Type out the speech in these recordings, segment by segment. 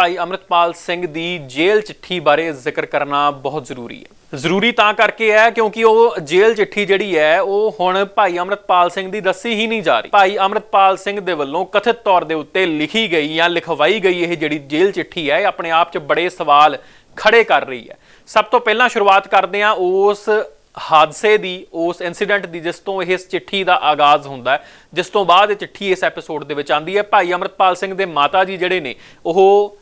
ਭਾਈ ਅਮਰਤਪਾਲ ਸਿੰਘ ਦੀ ਜੇਲ੍ਹ ਚਿੱਠੀ ਬਾਰੇ ਜ਼ਿਕਰ ਕਰਨਾ ਬਹੁਤ ਜ਼ਰੂਰੀ ਹੈ। ਜ਼ਰੂਰੀ ਤਾਂ ਕਰਕੇ ਹੈ ਕਿਉਂਕਿ ਉਹ ਜੇਲ੍ਹ ਚਿੱਠੀ ਜਿਹੜੀ ਹੈ, ਉਹ ਹੁਣ ਭਾਈ ਅਮਰਤਪਾਲ ਸਿੰਘ ਦੀ ਦੱਸੀ ਹੀ ਨਹੀਂ ਜਾ ਰਹੀ। ਭਾਈ ਅਮਰਤਪਾਲ ਸਿੰਘ ਦੇ ਵੱਲੋਂ ਕਥਿਤ ਤੌਰ ਦੇ ਉੱਤੇ ਲਿਖੀ ਗਈ ਜਾਂ ਲਿਖਵਾਈ ਗਈ ਇਹ ਜਿਹੜੀ ਜੇਲ੍ਹ ਚਿੱਠੀ ਹੈ, ਇਹ ਆਪਣੇ ਆਪ 'ਚ ਬੜੇ ਸਵਾਲ ਖੜੇ ਕਰ ਰਹੀ ਹੈ। ਸਭ ਤੋਂ ਪਹਿਲਾਂ ਸ਼ੁਰੂਆਤ ਕਰਦੇ ਹਾਂ ਉਸ ਹਾਦਸੇ ਦੀ, ਉਸ ਇਨਸੀਡੈਂਟ ਦੀ, ਜਿਸ ਤੋਂ ਇਹ ਇਸ ਚਿੱਠੀ ਦਾ ਆਗਾਜ਼ ਹੁੰਦਾ ਹੈ। ਜਿਸ ਤੋਂ ਬਾਅਦ ਇਹ ਚਿੱਠੀ ਇਸ ਐਪੀਸੋਡ ਦੇ ਵਿੱਚ ਆਂਦੀ ਹੈ। ਭਾਈ ਅਮਰਤਪਾਲ ਸਿੰਘ ਦੇ ਮਾਤਾ ਜੀ ਜਿਹੜੇ ਨੇ, ਉਹ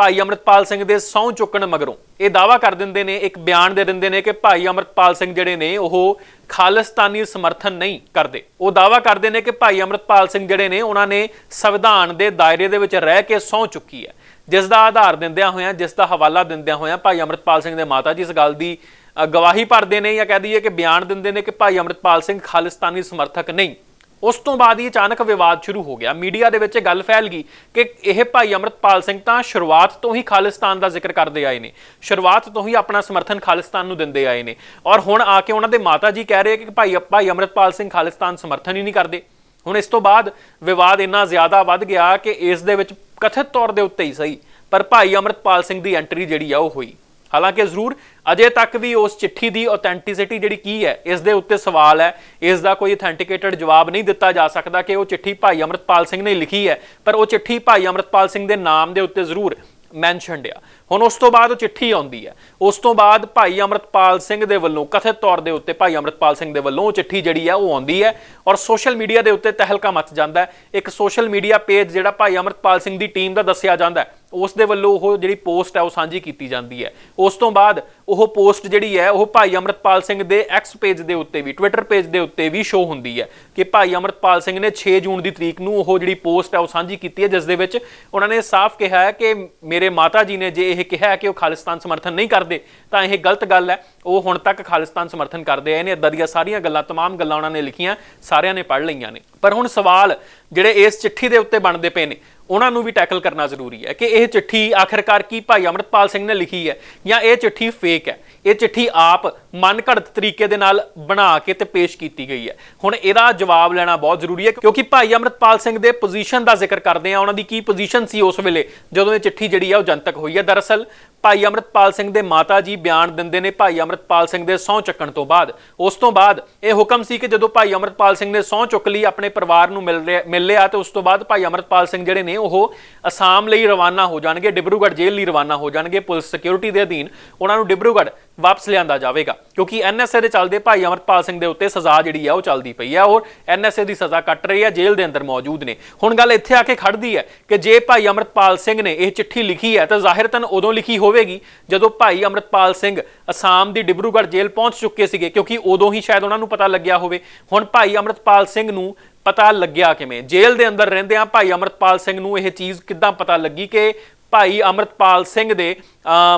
ਭਾਈ ਅਮਰਤਪਾਲ ਸਿੰਘ ਦੇ ਸਹੁੰ ਚੁੱਕਣ ਮਗਰੋਂ ਇਹ ਦਾਵਾ ਕਰ ਦਿੰਦੇ ਨੇ, ਇੱਕ ਬਿਆਨ ਦੇ ਦਿੰਦੇ ਨੇ ਕਿ ਭਾਈ ਅਮਰਤਪਾਲ ਸਿੰਘ ਜਿਹੜੇ ਨੇ, ਉਹ ਖਾਲਿਸਤਾਨੀ ਸਮਰਥਨ ਨਹੀਂ ਕਰਦੇ। ਉਹ ਦਾਵਾ ਕਰਦੇ ਨੇ ਕਿ ਭਾਈ ਅਮਰਤਪਾਲ ਸਿੰਘ ਜਿਹੜੇ ਨੇ, ਉਹਨਾਂ ਨੇ ਸੰਵਿਧਾਨ ਦੇ ਦਾਇਰੇ ਦੇ ਵਿੱਚ ਰਹਿ ਕੇ ਸਹੁੰ ਚੁੱਕੀ ਹੈ। ਜਿਸ ਦਾ ਆਧਾਰ ਦਿੰਦਿਆਂ ਹੋਇਆਂ, ਜਿਸ ਦਾ ਹਵਾਲਾ ਦਿੰਦਿਆਂ ਹੋਇਆਂ ਭਾਈ ਅਮਰਤਪਾਲ ਸਿੰਘ ਦੇ ਮਾਤਾ ਜੀ ਇਸ ਗੱਲ ਦੀ ਗਵਾਹੀ ਭਰਦੇ ਨੇ ਜਾਂ ਕਹਿ ਦਈਏ ਕਿ ਬਿਆਨ ਦਿੰਦੇ ਨੇ ਕਿ ਭਾਈ ਅਮਰਤਪਾਲ ਸਿੰਘ ਖਾਲਿਸਤਾਨੀ ਸਮਰਥਕ ਨਹੀਂ। ਉਸ ਤੋਂ ਬਾਅਦ ਹੀ ਅਚਾਨਕ ਵਿਵਾਦ ਸ਼ੁਰੂ ਹੋ ਗਿਆ। ਮੀਡੀਆ ਦੇ ਵਿੱਚ ਇਹ ਗੱਲ ਫੈਲ ਗਈ ਕਿ ਇਹ ਭਾਈ ਅਮਰਤਪਾਲ ਸਿੰਘ ਤਾਂ ਸ਼ੁਰੂਆਤ ਤੋਂ ਹੀ ਖਾਲਿਸਤਾਨ ਦਾ ਜ਼ਿਕਰ ਕਰਦੇ ਆਏ ਨੇ। ਸ਼ੁਰੂਆਤ ਤੋਂ ਹੀ ਆਪਣਾ ਸਮਰਥਨ ਖਾਲਿਸਤਾਨ ਨੂੰ ਦਿੰਦੇ ਆਏ ਨੇ। ਔਰ ਹੁਣ ਆ ਕੇ ਉਹਨਾਂ ਦੇ ਮਾਤਾ ਜੀ ਕਹਿ ਰਹੇ ਕਿ ਭਾਈ ਭਾਈ ਅਮਰਤਪਾਲ ਸਿੰਘ ਖਾਲਿਸਤਾਨ ਸਮਰਥਨ ਹੀ ਨਹੀਂ ਕਰਦੇ। ਹੁਣ ਇਸ ਤੋਂ ਬਾਅਦ ਵਿਵਾਦ ਇੰਨਾ ਜ਼ਿਆਦਾ ਵੱਧ ਗਿਆ ਕਿ ਇਸ ਦੇ ਵਿੱਚ ਕਥਿਤ ਤੌਰ ਦੇ ਉੱਤੇ ਹੀ ਸਹੀ। ਪਰ ਭਾਈ ਅਮਰਤਪਾਲ ਸਿੰਘ ਦੀ ਐਂਟਰੀ ਜਿਹੜੀ ਆ ਉਹ ਹੋਈ। ਹਾਲਾਂਕਿ ਜ਼ਰੂਰ ਅਜੇ ਤੱਕ ਵੀ ਉਸ ਚਿੱਠੀ ਦੀ ਆਥੈਂਟਿਸਿਟੀ ਜਿਹੜੀ ਕੀ ਹੈ, ਇਸ ਦੇ ਉੱਤੇ ਸਵਾਲ ਹੈ। ਇਸ ਦਾ ਕੋਈ ਅਥੈਂਟੀਕੇਟਡ ਜਵਾਬ ਨਹੀਂ ਦਿੱਤਾ ਜਾ ਸਕਦਾ ਕਿ ਉਹ ਚਿੱਠੀ ਭਾਈ ਅਮਰਤਪਾਲ ਸਿੰਘ ਨੇ ਲਿਖੀ ਹੈ, ਪਰ ਉਹ ਚਿੱਠੀ ਭਾਈ ਅਮਰਤਪਾਲ ਸਿੰਘ ਦੇ ਨਾਮ ਦੇ ਉੱਤੇ ਜ਼ਰੂਰ ਮੈਂਸ਼ਨਡ ਆ। ਹੁਣ ਉਸ ਤੋਂ ਬਾਅਦ ਉਹ ਚਿੱਠੀ ਆਉਂਦੀ ਹੈ। ਉਸ ਤੋਂ ਬਾਅਦ ਭਾਈ ਅਮਰਤਪਾਲ ਸਿੰਘ ਦੇ ਵੱਲੋਂ ਕਥਿਤ ਤੌਰ ਦੇ ਉੱਤੇ ਭਾਈ ਅਮਰਤਪਾਲ ਸਿੰਘ ਦੇ ਵੱਲੋਂ ਉਹ ਚਿੱਠੀ ਜਿਹੜੀ ਆ ਉਹ ਆਉਂਦੀ ਹੈ ਔਰ ਸੋਸ਼ਲ ਮੀਡੀਆ ਦੇ ਉੱਤੇ ਤਹਿਲਕਾ ਮਚ ਜਾਂਦਾ ਹੈ। ਇੱਕ ਸੋਸ਼ਲ ਮੀਡੀਆ ਪੇਜ ਜਿਹੜਾ ਭਾਈ ਅਮਰਤਪਾਲ ਸਿੰਘ ਦੀ ਟੀਮ ਦਾ ਦੱਸਿਆ ਜਾਂਦਾ ਹੈ। ਉਸ ਦੇ ਵੱਲੋਂ ਉਹ ਜਿਹੜੀ ਪੋਸਟ ਹੈ ਉਹ ਸਾਂਝੀ ਕੀਤੀ ਜਾਂਦੀ ਹੈ ਉਸ ਤੋਂ ਬਾਅਦ ਉਹ ਪੋਸਟ ਜਿਹੜੀ ਹੈ ਉਹ ਭਾਈ ਅਮਰਤਪਾਲ ਸਿੰਘ ਦੇ ਐਕਸ ਪੇਜ ਦੇ ਉੱਤੇ ਵੀ ਟਵਿੱਟਰ ਪੇਜ ਦੇ ਉੱਤੇ ਵੀ ਸ਼ੋ ਹੁੰਦੀ ਹੈ ਕਿ ਭਾਈ ਅਮਰਤਪਾਲ ਸਿੰਘ ਨੇ 6 ਜੂਨ ਦੀ ਤਰੀਕ ਨੂੰ ਉਹ ਜਿਹੜੀ ਪੋਸਟ ਹੈ ਉਹ ਸਾਂਝੀ ਕੀਤੀ ਹੈ ਜਿਸ ਦੇ ਵਿੱਚ ਉਹਨਾਂ ਨੇ ਸਾਫ਼ ਕਿਹਾ ਹੈ ਕਿ ਮੇਰੇ ਮਾਤਾ ਜੀ ਨੇ ਜੇ ਇਹ ਕਿਹਾ ਹੈ ਕਿ ਉਹ ਖਾਲਿਸਤਾਨ ਸਮਰਥਨ ਨਹੀਂ ਕਰਦੇ ਤਾਂ ਇਹ ਗਲਤ ਗੱਲ ਹੈ ਉਹ ਹੁਣ ਤੱਕ ਖਾਲਿਸਤਾਨ ਸਮਰਥਨ ਕਰਦੇ ਆਏ ਨੇ ਇਦਾਂ ਦੀਆਂ ਸਾਰੀਆਂ ਗੱਲਾਂ तमाम ਗੱਲਾਂ ਉਹਨਾਂ ਨੇ ਲਿਖੀਆਂ ਸਾਰਿਆਂ ਨੇ ਪੜ੍ਹ ਲਈਆਂ ਨੇ ਪਰ ਹੁਣ ਸਵਾਲ ਜਿਹੜੇ ਇਸ ਚਿੱਠੀ ਦੇ ਉੱਤੇ ਬਣਦੇ ਪਏ ਨੇ ਉਹਨਾਂ ਨੂੰ ਵੀ ਟੈਕਲ ਕਰਨਾ ਜ਼ਰੂਰੀ ਹੈ ਕਿ ਇਹ ਚਿੱਠੀ ਆਖਰਕਾਰ ਕੀ ਭਾਈ ਅਮਰਤਪਾਲ ਸਿੰਘ ਨੇ ਲਿਖੀ ਹੈ ਜਾਂ ਇਹ ਚਿੱਠੀ ਫੇਕ ਹੈ? ਇਹ ਚਿੱਠੀ ਆਪ ਮਨਘੜਤ ਤਰੀਕੇ ਦੇ ਨਾਲ ਬਣਾ ਕੇ ਤੇ ਪੇਸ਼ ਕੀਤੀ ਗਈ ਹੈ। ਹੁਣ ਇਹਦਾ ਜਵਾਬ ਲੈਣਾ ਬਹੁਤ ਜ਼ਰੂਰੀ ਹੈ, ਕਿਉਂਕਿ ਭਾਈ ਅਮਰਤਪਾਲ ਸਿੰਘ ਦੇ ਪੋਜੀਸ਼ਨ ਦਾ ਜ਼ਿਕਰ ਕਰਦੇ ਆ ਉਹਨਾਂ ਦੀ ਕੀ ਪੋਜੀਸ਼ਨ ਸੀ ਉਸ ਵੇਲੇ, ਜਦੋਂ ਇਹ ਚਿੱਠੀ ਜਿਹੜੀ ਆ ਉਹ ਜਨਤਕ ਹੋਈ ਹੈ। ਦਰਅਸਲ, ਭਾਈ ਅਮਰਤਪਾਲ ਸਿੰਘ ਦੇ ਮਾਤਾ ਜੀ ਬਿਆਨ ਦਿੰਦੇ ਨੇ ਭਾਈ ਅਮਰਤਪਾਲ ਸਿੰਘ ਦੇ ਸਹੁੰ ਚੱਕਣ ਤੋਂ ਬਾਅਦ। ਉਸ ਤੋਂ ਬਾਅਦ ਇਹ ਹੁਕਮ ਸੀ ਕਿ ਜਦੋਂ ਭਾਈ ਅਮਰਤਪਾਲ ਸਿੰਘ ਨੇ ਸਹੁੰ ਚੁੱਕ ਲਈ, ਆਪਣੇ ਪਰਿਵਾਰ ਨੂੰ ਮਿਲ ਰਿਹਾ, ਮਿਲ ਲਿਆ, ਤੇ ਉਸ ਤੋਂ ਬਾਅਦ ਭਾਈ ਅਮਰਤਪਾਲ ਸਿੰਘ ਜਿਹੜੇ ਨੇ, ਉਹ ਅਸਾਮ ਲਈ ਰਵਾਨਾ ਹੋ ਜਾਣਗੇ, ਡਿਬਰੂਗੜ੍ਹ ਜੇਲ੍ਹ ਲਈ ਰਵਾਨਾ ਹੋ ਜਾਣਗੇ ਪੁਲਿਸ ਸਿਕਿਉਰਿਟੀ ਦੇ ਅਧੀਨ। ਉਹਨਾਂ ਨੂੰ ਡਿਬਰੂਗੜ੍ਹ ਵਾਪਸ ਲਿਆਂਦਾ ਜਾਵੇਗਾ। ਕਿਉਂਕਿ ਐਨਐਸਏ ਦੇ ਚੱਲਦੇ ਭਾਈ ਅਮਰਤਪਾਲ ਸਿੰਘ ਦੇ ਉੱਤੇ ਸਜ਼ਾ ਜਿਹੜੀ ਆ ਉਹ ਚੱਲਦੀ ਪਈ ਆ ਔਰ ਐਨਐਸਏ ਦੀ ਸਜ਼ਾ ਕੱਟ ਰਹੀ ਆ, ਜੇਲ੍ਹ ਦੇ ਅੰਦਰ ਮੌਜੂਦ ਨੇ। ਹੁਣ ਗੱਲ ਇੱਥੇ ਆ ਕੇ ਖੜਦੀ ਹੈ ਕਿ ਜੇ ਭਾਈ ਅਮਰਤਪਾਲ ਸਿੰਘ ਨੇ ਇਹ ਚਿੱਠੀ ਲਿਖੀ ਹੈ ਤਾਂ ਜ਼ਾਹਿਰਤਨ ਉਦੋਂ ਲਿਖੀ ਹੋਵੇਗੀ ਜਦੋਂ ਭਾਈ ਅਮਰਤਪਾਲ ਸਿੰਘ ਅਸਾਮ ਦੀ ਡਿਬਰੂਗੜ੍ਹ ਜੇਲ੍ਹ ਪਹੁੰਚ ਚੁੱਕੇ ਸੀਗੇ, ਕਿਉਂਕਿ ਉਦੋਂ ਹੀ ਸ਼ਾਇਦ ਉਹਨਾਂ ਨੂੰ ਪਤਾ ਲੱਗਿਆ ਹੋਵੇ। ਹੁਣ ਭਾਈ ਅਮਰਤਪਾਲ ਸਿੰਘ ਨੂੰ ਪਤਾ ਲੱਗਿਆ ਕਿਵੇਂ? ਜੇਲ੍ਹ ਦੇ ਅੰਦਰ ਰਹਿੰਦੇ ਆ ਭਾਈ ਅਮਰਤਪਾਲ ਸਿੰਘ ਨੂੰ ਇਹ ਚੀਜ਼ ਕਿੱਦਾਂ ਪਤਾ ਲੱਗੀ ਕਿ ਭਾਈ ਅਮਰਤਪਾਲ ਸਿੰਘ ਦੇ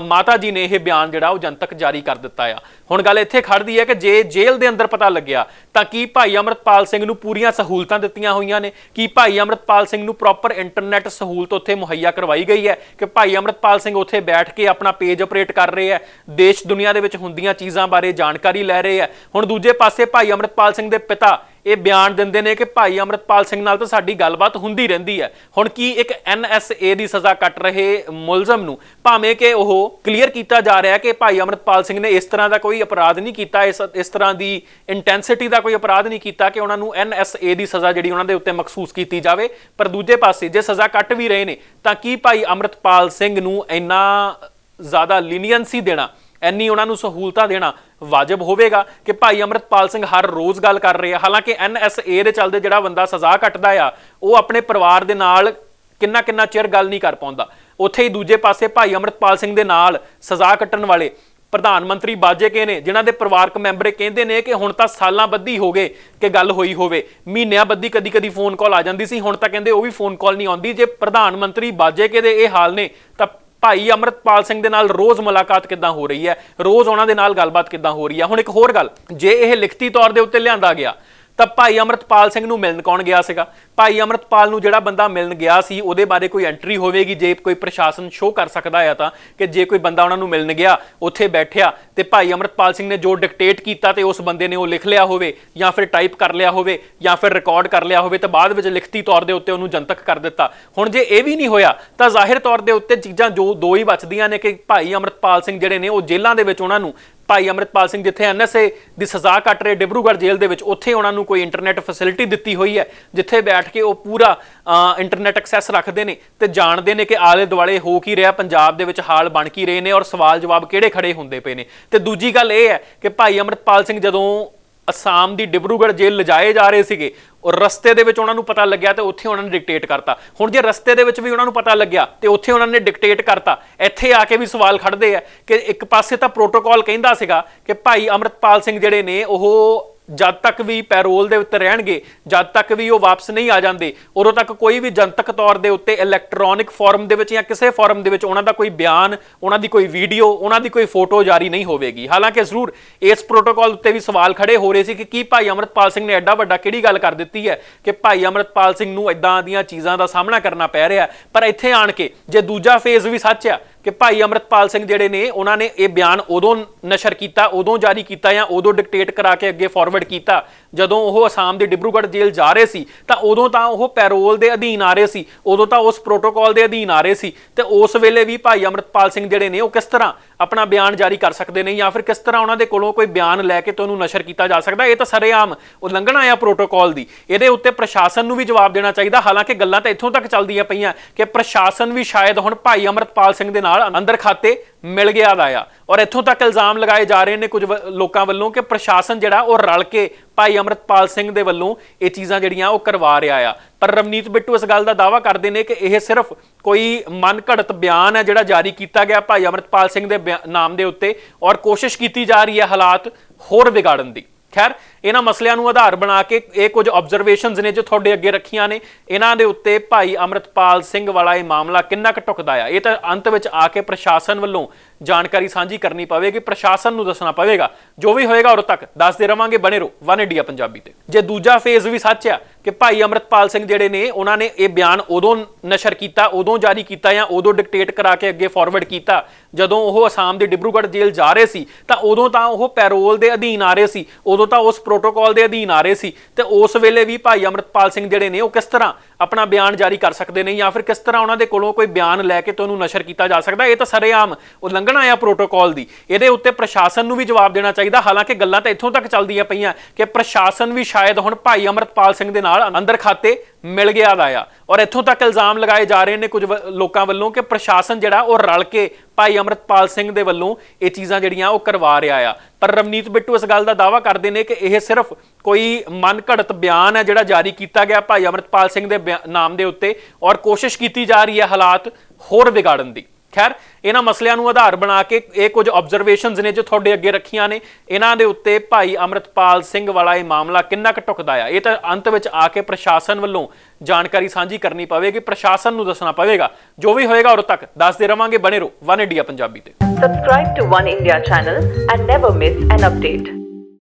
ਮਾਤਾ ਜੀ ਨੇ ਇਹ ਬਿਆਨ ਜਿਹੜਾ ਉਹ ਜਨਤਕ ਜਾਰੀ ਕਰ ਦਿੱਤਾ ਆ। ਹੁਣ ਗੱਲ ਇੱਥੇ ਖੜਦੀ ਹੈ ਕਿ ਜੇ ਜੇਲ੍ਹ ਦੇ ਅੰਦਰ ਪਤਾ ਲੱਗਿਆ, ਤਾਂ ਕੀ ਭਾਈ ਅਮਰਤਪਾਲ ਸਿੰਘ ਨੂੰ ਪੂਰੀਆਂ ਸਹੂਲਤਾਂ ਦਿੱਤੀਆਂ ਹੋਈਆਂ ਨੇ? ਕੀ ਭਾਈ ਅਮਰਤਪਾਲ ਸਿੰਘ ਨੂੰ ਪ੍ਰੋਪਰ ਇੰਟਰਨੈਟ ਸਹੂਲਤ ਉੱਥੇ ਮੁਹੱਈਆ ਕਰਵਾਈ ਗਈ ਹੈ? ਕਿ ਭਾਈ ਅਮਰਤਪਾਲ ਸਿੰਘ ਉੱਥੇ ਬੈਠ ਕੇ ਆਪਣਾ ਪੇਜ ਆਪਰੇਟ ਕਰ ਰਹੇ ਹੈ? ਦੇਸ਼ ਦੁਨੀਆ ਦੇ ਵਿੱਚ ਹੁੰਦੀਆਂ ਚੀਜ਼ਾਂ ਬਾਰੇ ਜਾਣਕਾਰੀ ਲੈ ਰਹੇ ਹੈ? ਹੁਣ ਦੂਜੇ ਪਾਸੇ ਭਾਈ ਅਮਰਤਪਾਲ ਸਿੰਘ ਦੇ ਪਿਤਾ ਇਹ ਬਿਆਨ ਦਿੰਦੇ ਨੇ ਕਿ ਭਾਈ ਅਮਰਤਪਾਲ ਸਿੰਘ ਨਾਲ ਤਾਂ ਸਾਡੀ ਗੱਲਬਾਤ ਹੁੰਦੀ ਰਹਿੰਦੀ ਹੈ। ਹੁਣ ਕੀ ਇੱਕ ਐਨਐਸਏ ਦੀ ਸਜ਼ਾ ਕੱਟ ਰਹੇ ਮੁਲਜ਼ਮ ਨੂੰ? ਭਾਵੇਂ ਕਿ ਉਹ ਕਲੀਅਰ ਕੀਤਾ ਜਾ ਰਿਹਾ ਹੈ ਕਿ ਭਾਈ ਅਮਰਤਪਾਲ ਸਿੰਘ ਨੇ ਇਸ ਤਰ੍ਹਾਂ ਦਾ ਕੋਈ ਅਪਰਾਧ ਨਹੀਂ ਕੀਤਾ, ਇਸ ਇਸ ਤਰ੍ਹਾਂ ਦੀ ਇੰਟੈਂਸਿਟੀ ਦਾ ਕੋਈ ਅਪਰਾਧ ਨਹੀਂ ਕੀਤਾ ਕਿ ਉਹਨਾਂ ਨੂੰ ਐਨਐਸਏ ਦੀ ਸਜ਼ਾ ਜਿਹੜੀ ਉਹਨਾਂ ਦੇ ਉੱਤੇ ਮਖਸੂਸ ਕੀਤੀ ਜਾਵੇ। ਪਰ ਦੂਜੇ ਪਾਸੇ ਜੇ ਸਜ਼ਾ ਕੱਟ ਵੀ ਰਹੇ ਨੇ, ਤਾਂ ਕੀ ਭਾਈ ਅਮਰਤਪਾਲ ਸਿੰਘ ਨੂੰ ਇੰਨਾ ਜ਼ਿਆਦਾ ਲੀਨੀਅੰਸੀ ਦੇਣਾ ਇੰਨੀ ਉਹਨਾਂ ਨੂੰ ਸਹੂਲਤਾਂ ਦੇਣਾ ਵਾਜਬ ਹੋਵੇਗਾ ਕਿ ਭਾਈ ਅਮਰਤਪਾਲ ਸਿੰਘ ਹਰ ਰੋਜ਼ ਗੱਲ ਕਰ ਰਹੇ ਆ। ਹਾਲਾਂਕਿ ਐਨਐਸਏ ਦੇ ਚੱਲਦੇ ਜਿਹੜਾ ਬੰਦਾ ਸਜ਼ਾ ਕੱਟਦਾ ਆ, ਉਹ ਆਪਣੇ ਪਰਿਵਾਰ ਦੇ ਨਾਲ ਕਿੰਨਾ ਕਿੰਨਾ ਚਿਰ ਗੱਲ ਨਹੀਂ ਕਰ ਪਾਉਂਦਾ। ਉੱਥੇ ਹੀ ਦੂਜੇ ਪਾਸੇ ਭਾਈ ਅਮਰਤਪਾਲ ਸਿੰਘ ਦੇ ਨਾਲ ਸਜ਼ਾ ਕੱਟਣ ਵਾਲੇ ਪ੍ਰਧਾਨ ਮੰਤਰੀ ਬਾਜੇ ਕੇ ਨੇ, ਜਿਨ੍ਹਾਂ ਦੇ ਪਰਿਵਾਰਕ ਮੈਂਬਰ ਕਹਿੰਦੇ ਨੇ ਕਿ ਹੁਣ ਤਾਂ ਸਾਲਾਂ ਬੱਧੀ ਹੋ ਗਏ ਕਿ ਗੱਲ ਹੋਈ ਹੋਵੇ। ਮਹੀਨਿਆਂ ਬੱਧੀ ਕਦੀ ਕਦੀ ਫੋਨ ਕਾਲ ਆ ਜਾਂਦੀ ਸੀ, ਹੁਣ ਤਾਂ ਕਹਿੰਦੇ ਉਹ ਵੀ ਫੋਨ ਕਾਲ ਨਹੀਂ ਆਉਂਦੀ। ਜੇ ਪ੍ਰਧਾਨ ਮੰਤਰੀ ਬਾਜੇ ਕੇ ਦੇ ਇਹ ਹਾਲ ਨੇ, ਤਾਂ ਭਾਈ ਅਮਰਤਪਾਲ ਸਿੰਘ ਦੇ ਨਾਲ ਰੋਜ਼ ਮੁਲਾਕਾਤ ਕਿੱਦਾਂ ਹੋ ਰਹੀ ਹੈ? ਰੋਜ਼ ਉਹਨਾਂ ਦੇ ਨਾਲ ਗੱਲਬਾਤ ਕਿੱਦਾਂ ਹੋ ਰਹੀ ਹੈ? ਹੁਣ ਇੱਕ ਹੋਰ ਗੱਲ, ਜੇ ਇਹ ਲਿਖਤੀ ਤੌਰ ਦੇ ਉੱਤੇ ਲਿਆਂਦਾ ਗਿਆ ਤਾਂ ਭਾਈ ਅਮਰਤਪਾਲ ਸਿੰਘ ਨੂੰ ਮਿਲਣ ਕੌਣ ਗਿਆ ਸੀਗਾ? ਭਾਈ ਅਮਰਤਪਾਲ ਨੂੰ ਜਿਹੜਾ ਬੰਦਾ ਮਿਲਣ ਗਿਆ ਸੀ, ਉਹਦੇ ਬਾਰੇ ਕੋਈ ਐਂਟਰੀ ਹੋਵੇਗੀ, ਜੇ ਕੋਈ ਪ੍ਰਸ਼ਾਸਨ ਸ਼ੋਅ ਕਰ ਸਕਦਾ ਆ ਤਾਂ, ਕਿ ਜੇ ਕੋਈ ਬੰਦਾ ਉਹਨਾਂ ਨੂੰ ਮਿਲਣ ਗਿਆ, ਉੱਥੇ ਬੈਠਿਆ, ਤੇ ਭਾਈ ਅਮਰਤਪਾਲ ਸਿੰਘ ਨੇ ਜੋ ਡਿਕਟੇਟ ਕੀਤਾ ਤੇ ਉਸ ਬੰਦੇ ਨੇ ਉਹ ਲਿਖ ਲਿਆ ਹੋਵੇ, ਜਾਂ ਫਿਰ ਟਾਈਪ ਕਰ ਲਿਆ ਹੋਵੇ, ਜਾਂ ਫਿਰ ਰਿਕਾਰਡ ਕਰ ਲਿਆ ਹੋਵੇ, ਤਾਂ ਬਾਅਦ ਵਿੱਚ ਲਿਖਤੀ ਤੌਰ ਦੇ ਉੱਤੇ ਉਹਨੂੰ ਜਨਤਕ ਕਰ ਦਿੱਤਾ। ਹੁਣ ਜੇ ਇਹ ਵੀ ਨਹੀਂ ਹੋਇਆ, ਤਾਂ ਜ਼ਾਹਿਰ ਤੌਰ ਦੇ ਉੱਤੇ ਚੀਜ਼ਾਂ ਜੋ ਦੋ ਹੀ ਬਚਦੀਆਂ ਨੇ ਕਿ ਭਾਈ ਅਮਰਤਪਾਲ ਸਿੰਘ ਜਿਹੜੇ ਨੇ, ਉਹ ਜੇਲ੍ਹਾਂ ਦੇ ਵਿੱਚ ਉਹਨਾਂ ਨੂੰ ਭਾਈ ਅਮਰਤਪਾਲ ਸਿੰਘ ਜਿੱਥੇ ਐਨਐਸਏ ਦੀ ਸਜ਼ਾ ਕੱਟ ਰਹੇ ਡਿਬਰੂਗੜ੍ਹ ਜੇਲ੍ਹ ਦੇ ਵਿੱਚ ਉੱਥੇ ਉਹਨਾਂ ਨੂੰ ਕੋਈ ਇੰਟਰਨੈਟ ਫੈਸਿਲਿਟੀ ਦਿੱਤੀ ਹੋਈ ਹੈ ਜਿੱਥੇ ਬੈਠ ਕੇ ਉਹ ਪੂਰਾ ਅ, ਇੰਟਰਨੈਟ ਐਕਸੈਸ ਰੱਖਦੇ ਨੇ ਤੇ ਜਾਣਦੇ ਨੇ ਕਿ ਆਲੇ ਦੁਆਲੇ ਹੋ ਕੀ ਰਿਹਾ ਪੰਜਾਬ ਦੇ ਵਿੱਚ ਹਾਲ ਬਣ ਕੀ ਰਹੇ ਨੇ ਔਰ ਸਵਾਲ ਜਵਾਬ ਕਿਹੜੇ ਖੜੇ ਹੁੰਦੇ ਪਏ ਨੇ। ਤੇ ਦੂਜੀ ਗੱਲ ਇਹ ਹੈ ਕਿ ਭਾਈ ਅਮਰਤਪਾਲ ਸਿੰਘ ਜਦੋਂ ਅਸਾਮ ਦੀ ਡਿਬਰੂਗੜ੍ਹ ਜੇਲ੍ਹ ਲਿਜਾਏ ਜਾ ਰਹੇ ਸੀਗੇ ਔਰ ਰਸਤੇ ਦੇ ਵਿੱਚ ਉਹਨਾਂ ਨੂੰ ਪਤਾ ਲੱਗਿਆ ਤੇ ਉੱਥੇ ਉਹਨਾਂ ਨੇ ਡਿਕਟੇਟ ਕਰਤਾ। ਹੁਣ ਜੇ ਰਸਤੇ ਦੇ ਵਿੱਚ ਵੀ ਉਹਨਾਂ ਨੂੰ ਪਤਾ ਲੱਗਿਆ ਤੇ ਉੱਥੇ ਉਹਨਾਂ ਨੇ ਡਿਕਟੇਟ ਕਰਤਾ, ਇੱਥੇ ਆ ਕੇ ਵੀ ਸਵਾਲ ਖੜਦੇ ਆ ਕਿ ਇੱਕ ਪਾਸੇ ਤਾਂ ਪ੍ਰੋਟੋਕਾਲ ਕਹਿੰਦਾ ਸੀਗਾ ਕਿ ਭਾਈ ਅਮਰਤਪਾਲ ਸਿੰਘ ਜਿਹੜੇ ਨੇ ਉਹ ਜਦ ਤੱਕ ਵੀ ਪੈਰੋਲ ਦੇ ਉੱਤੇ ਰਹਿਣਗੇ, ਜਦ ਤੱਕ ਵੀ ਉਹ ਵਾਪਸ ਨਹੀਂ ਆ ਜਾਂਦੇ, ਉਦੋਂ ਤੱਕ ਕੋਈ ਵੀ ਜਨਤਕ ਤੌਰ ਦੇ ਉੱਤੇ ਇਲੈਕਟ੍ਰੋਨਿਕ ਫਾਰਮ ਦੇ ਵਿੱਚ ਜਾਂ ਕਿਸੇ ਫਾਰਮ ਦੇ ਵਿੱਚ ਉਹਨਾਂ ਦਾ ਕੋਈ ਬਿਆਨ, ਉਹਨਾਂ ਦੀ ਕੋਈ ਵੀਡੀਓ ਉਹਨਾਂ ਦੀ ਕੋਈ ਫੋਟੋ ਜਾਰੀ ਨਹੀਂ ਹੋਵੇਗੀ। ਹਾਲਾਂਕਿ ਜ਼ਰੂਰ ਇਸ ਪ੍ਰੋਟੋਕਾਲ ਉੱਤੇ ਵੀ ਸਵਾਲ ਖੜੇ ਹੋ ਰਹੇ ਸੀ ਕਿ ਕੀ ਭਾਈ ਅਮਰਤਪਾਲ ਸਿੰਘ ਨੇ ਐਡਾ ਵੱਡਾ ਕਿਹੜੀ ਗੱਲ ਕਰ ਦਿੱਤੀ ਹੈ ਕਿ ਭਾਈ ਅਮਰਤਪਾਲ ਸਿੰਘ ਨੂੰ ਇਦਾਂ ਦੀਆਂ ਚੀਜ਼ਾਂ ਦਾ ਸਾਹਮਣਾ ਕਰਨਾ ਪੈ ਰਿਹਾ ਪਰ ਇੱਥੇ ਆਣ ਕੇ ਜੇ ਦੂਜਾ ਫੇਜ਼ ਵੀ ਸੱਚ ਆ ਕਿ ਭਾਈ ਅਮਰਤਪਾਲ ਸਿੰਘ ਜਿਹੜੇ ਨੇ, ਉਹਨਾਂ ਨੇ ਇਹ ਬਿਆਨ ਉਦੋਂ ਨਸ਼ਰ ਕੀਤਾ, ਉਦੋਂ ਜਾਰੀ ਕੀਤਾ ਜਾਂ ਉਦੋਂ ਡਿਕਟੇਟ ਕਰਾ ਕੇ ਅੱਗੇ ਫਾਰਵਰਡ ਕੀਤਾ। ਜਦੋਂ ਉਹ ਅਸਾਮ ਦੇ ਡਿਬਰੂਗੜ੍ਹ ਜੇਲ੍ਹ ਜਾ ਰਹੇ ਸੀ, ਤਾਂ ਉਦੋਂ ਤਾਂ ਉਹ ਪੈਰੋਲ ਦੇ ਅਧੀਨ ਆ ਰਹੇ ਸੀ, ਉਦੋਂ ਤਾਂ ਉਸ ਪ੍ਰੋਟੋਕਾਲ ਦੇ ਅਧੀਨ ਆ ਰਹੇ ਸੀ। ਤੇ ਉਸ ਵੇਲੇ ਵੀ ਭਾਈ ਅਮਰਤਪਾਲ ਸਿੰਘ ਜਿਹੜੇ ਨੇ, ਉਹ ਕਿਸ ਤਰ੍ਹਾਂ ਆਪਣਾ ਬਿਆਨ ਜਾਰੀ ਕਰ ਸਕਦੇ ਨੇ ਜਾਂ ਫਿਰ ਕਿਸ ਤਰ੍ਹਾਂ ਉਹਨਾਂ ਦੇ ਕੋਲੋਂ ਕੋਈ ਬਿਆਨ ਲੈ ਕੇ ਤੁਹਾਨੂੰ ਨਸ਼ਰ ਕੀਤਾ ਜਾ ਸਕਦਾ, ਇਹ ਤਾਂ ਸਰੇਆਮ ਉਲੰਘਣਾ ਆ ਪ੍ਰੋਟੋਕਾਲ ਦੀ। ਇਹਦੇ ਉੱਤੇ ਪ੍ਰਸ਼ਾਸਨ ਨੂੰ ਵੀ ਜਵਾਬ ਦੇਣਾ ਚਾਹੀਦਾ। ਹਾਲਾਂਕਿ ਗੱਲਾਂ ਤਾਂ ਇੱਥੋਂ ਤੱਕ ਚੱਲਦੀਆਂ ਪਈਆਂ ਕਿ ਪ੍ਰਸ਼ਾਸਨ ਵੀ ਸ਼ਾਇਦ ਹੁਣ ਭਾਈ ਅਮਰਤਪਾਲ ਸਿੰਘ ਦੇ ਨਾਲ ਅੰਦਰ ਖਾਤੇ ਮਿਲ ਗਿਆ ਦਾ ਆ। ਔਰ ਇੱਥੋਂ ਤੱਕ ਇਲਜ਼ਾਮ ਲਗਾਏ ਜਾ ਰਹੇ ਨੇ ਕੁਝ ਵ- ਲੋਕਾਂ ਵੱਲੋਂ ਕਿ ਪ੍ਰਸ਼ਾਸਨ ਜਿਹੜਾ ਉਹ ਰਲ ਕੇ ਭਾਈ ਅਮਰਤਪਾਲ ਸਿੰਘ ਦੇ ਵੱਲੋਂ ਇਹ ਚੀਜ਼ਾਂ ਜਿਹੜੀਆਂ ਉਹ ਕਰਵਾ ਰਿਹਾ ਆ। ਪਰ ਰਵਨੀਤ ਬਿੱਟੂ ਇਸ ਗੱਲ ਦਾ ਦਾਅਵਾ ਕਰਦੇ ਨੇ ਕਿ ਇਹ ਸਿਰਫ ਕੋਈ ਮਨ ਘੜਤ ਬਿਆਨ ਹੈ ਜਿਹੜਾ ਜਾਰੀ ਕੀਤਾ ਗਿਆ ਭਾਈ ਅਮਰਤਪਾਲ ਸਿੰਘ ਦੇ ਬਿਆ- ਨਾਮ ਦੇ ਉੱਤੇ ਔਰ ਕੋਸ਼ਿਸ਼ ਕੀਤੀ ਜਾ ਰਹੀ ਹੈ ਹਾਲਾਤ ਹੋਰ ਵਿਗਾੜਨ ਦੀ। ਖੈਰ ਇਹਨਾਂ ਮਸਲਿਆਂ ਨੂੰ ਆਧਾਰ ਬਣਾ ਕੇ ਇਹ ਕੁਝ ਆਬਜ਼ਰਵੇਸ਼ਨਸ ਨੇ ਜੋ ਤੁਹਾਡੇ ਅੱਗੇ ਰੱਖੀਆਂ ਨੇ। ਇਹਨਾਂ ਦੇ ਉੱਤੇ ਭਾਈ ਅਮਰਤਪਾਲ ਸਿੰਘ ਵਾਲਾ ਇਹ ਮਾਮਲਾ ਕਿੰਨਾ ਕੁ ਟੁਕਦਾ ਆ? ਇਹ ਤਾਂ ਅੰਤ ਵਿੱਚ ਆ ਕੇ ਪ੍ਰਸ਼ਾਸਨ ਵੱਲੋਂ ਜਾਣਕਾਰੀ ਸਾਂਝੀ ਕਰਨੀ ਪਵੇਗੀ, ਪ੍ਰਸ਼ਾਸਨ ਨੂੰ ਦੱਸਣਾ ਪਵੇਗਾ। ਜੋ ਵੀ ਹੋਏਗਾ ਉਦੋਂ ਤੱਕ ਦੱਸਦੇ ਰਵਾਂਗੇ, ਬਣੇ ਰਹੋ, ਵਨ ਇੰਡੀਆ ਪੰਜਾਬੀ ਤੇ। ਜੇ ਦੂਜਾ ਫੇਜ਼ ਵੀ ਸੱਚ ਆ ਕਿ ਭਾਈ ਅਮਰਤਪਾਲ ਸਿੰਘ ਜਿਹੜੇ ਨੇ, ਉਹਨਾਂ ਨੇ ਇਹ ਬਿਆਨ ਉਦੋਂ ਨਸ਼ਰ ਕੀਤਾ, ਉਦੋਂ ਜਾਰੀ ਕੀਤਾ ਜਾਂ ਉਦੋਂ ਡਿਕਟੇਟ ਕਰਾ ਕੇ ਅੱਗੇ ਫਾਰਵਰਡ ਕੀਤਾ, ਜਦੋਂ ਉਹ ਅਸਾਮ ਦੇ ਡਿਬਰੂਗੜ੍ਹ ਜੇਲ੍ਹ ਜਾ ਰਹੇ ਸੀ, ਤਾਂ ਉਦੋਂ ਤਾਂ ਉਹ ਪੈਰੋਲ ਦੇ ਅਧੀਨ ਆ ਰਹੇ ਸੀ, ਉਦੋਂ ਤਾਂ ਉਸ ਪ੍ਰੋਟੋਕਾਲ ਦੇ ਅਧੀਨ ਆ ਰਹੇ ਸੀ ਤੇ ਉਸ ਵੇਲੇ ਵੀ ਭਾਈ ਅਮਰਤਪਾਲ ਸਿੰਘ ਜਿਹੜੇ ਨੇ ਉਹ ਕਿਸ ਤਰ੍ਹਾਂ ਆਪਣਾ ਬਿਆਨ ਜਾਰੀ ਕਰ ਸਕਦੇ ਨੇ ਜਾਂ ਫਿਰ ਕਿਸ ਤਰ੍ਹਾਂ ਉਹਨਾਂ ਦੇ ਕੋਲੋਂ ਕੋਈ ਬਿਆਨ ਲੈ ਕੇ ਤੁਹਾਨੂੰ ਨਸ਼ਰ ਕੀਤਾ ਜਾ ਸਕਦਾ, ਇਹ ਤਾਂ ਸਰੇਆਮ ਉਲੰਘਣਾ ਆ ਪ੍ਰੋਟੋਕਾਲ ਦੀ। ਇਹਦੇ ਉੱਤੇ ਪ੍ਰਸ਼ਾਸਨ ਨੂੰ ਵੀ ਜਵਾਬ ਦੇਣਾ ਚਾਹੀਦਾ, ਹਾਲਾਂਕਿ ਗੱਲਾਂ ਤਾਂ ਇੱਥੋਂ ਤੱਕ ਚੱਲਦੀਆਂ ਪਈਆਂ ਕਿ ਪ੍ਰਸ਼ਾਸਨ ਵੀ ਸ਼ਾਇਦ ਹੁਣ ਭਾਈ ਅਮਰਤਪਾਲ ਸਿੰਘ ਦੇ ਨਾਲ ਅੰਦਰ ਖਾਤੇ ਮਿਲ ਗਿਆ ਦਾ ਆ। ਔਰ ਇੱਥੋਂ ਤੱਕ ਇਲਜ਼ਾਮ ਲਗਾਏ ਜਾ ਰਹੇ ਨੇ ਕੁਝ ਵ- ਲੋਕਾਂ ਵੱਲੋਂ ਕਿ ਪ੍ਰਸ਼ਾਸਨ ਜਿਹੜਾ ਉਹ ਰਲ ਕੇ ਭਾਈ ਅਮਰਤਪਾਲ ਸਿੰਘ ਦੇ ਵੱਲੋਂ ਇਹ ਚੀਜ਼ਾਂ ਜਿਹੜੀਆਂ ਉਹ ਕਰਵਾ ਰਿਹਾ ਆ। ਪਰ ਰਵਨੀਤ ਬਿੱਟੂ ਇਸ ਗੱਲ ਦਾ ਦਾਅਵਾ ਕਰਦੇ ਨੇ ਕਿ ਇਹ ਸਿਰਫ ਕੋਈ ਮਨ ਘੜਤ ਬਿਆਨ ਹੈ ਜਿਹੜਾ ਜਾਰੀ ਕੀਤਾ ਗਿਆ ਭਾਈ ਅਮਰਤਪਾਲ ਸਿੰਘ ਦੇ ਬਿਆ- ਨਾਮ ਦੇ ਉੱਤੇ ਔਰ ਕੋਸ਼ਿਸ਼ ਕੀਤੀ ਜਾ ਰਹੀ ਹੈ ਹਾਲਾਤ ਹੋਰ ਵਿਗਾੜਨ ਦੀ। ਖੈਰ, ਇਹਨਾਂ ਮਸਲਿਆਂ ਨੂੰ ਆਧਾਰ ਬਣਾ ਕੇ ਇਹ ਕੁਝ ਆਬਜ਼ਰਵੇਸ਼ਨਸ ਨੇ ਜੋ ਤੁਹਾਡੇ ਅੱਗੇ ਰੱਖੀਆਂ ਨੇ। ਇਹਨਾਂ ਦੇ ਉੱਤੇ ਭਾਈ ਅਮਰਤਪਾਲ ਸਿੰਘ ਵਾਲਾ ਇਹ ਮਾਮਲਾ ਕਿੰਨਾ ਕੁ ਟੁਕਦਾ ਆ? ਇਹ ਤਾਂ ਅੰਤ ਵਿੱਚ ਆ ਕੇ ਪ੍ਰਸ਼ਾਸਨ ਵੱਲੋਂ ਜਾਣਕਾਰੀ ਸਾਂਝੀ ਕਰਨੀ ਪਵੇਗੀ, ਪ੍ਰਸ਼ਾਸਨ ਨੂੰ ਦੱਸਣਾ ਪਵੇਗਾ। ਜੋ ਵੀ ਹੋਏਗਾ ਉਦੋਂ ਤੱਕ ਦੱਸਦੇ ਰਵਾਂਗੇ, ਬਣੇ ਰਹੋ। ਵਨ ਇੰਡੀਆ ਪੰਜਾਬੀ ਤੇ। Subscribe to One India channel and never miss an update.